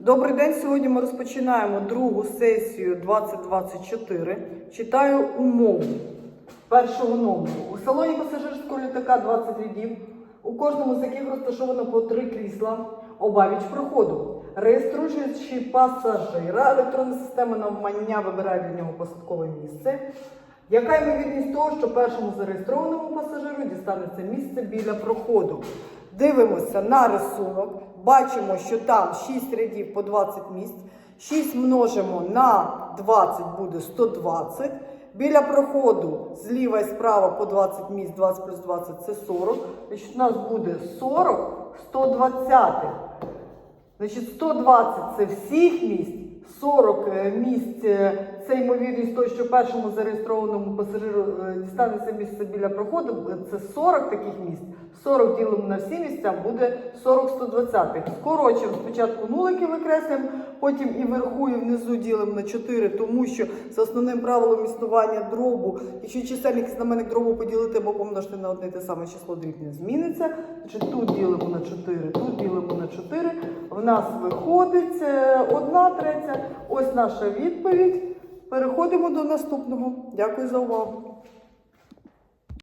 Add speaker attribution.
Speaker 1: Добрий день. Сьогодні ми розпочинаємо другу сесію 2024. Читаю умову першого номеру. У салоні пасажирського літака 20 рядів, у кожному з яких розташовано по три крісла, обабіч проходу. Реєструючи пасажира, електронна система навмання вибирає для нього посадкове місце. Яка ймовірність того, що першому зареєстрованому пасажиру дістанеться місце біля проходу? Дивимося на рисунок, бачимо, що там 6 рядів по 20 місць. 6 множимо на 20 буде 120. Біля проходу зліва і справа по 20 місць, 20 плюс 20 це 40. Значить, у нас буде 40, 120. Значить, 120 це всіх місць, 40 е, місць е, це ймовірність того, що першому зареєстрованому пасажиру е, дістанеться місце біля проходу. Це 40 таких місць. 40 ділимо на всі місця, буде 40 120. Скорочуємо спочатку нулики викреслюємо, потім і вверху, і внизу ділимо на 4, тому що за основним правилом існування дробу, якщо чисельник і знаменник дробу поділити або помножити на одне те саме число, дріб не зміниться. Тут ділимо на 4, тут ділимо на 4. Нас виходить е, одна третя. Ось наша відповідь. Переходимо до наступного. Дякую за увагу.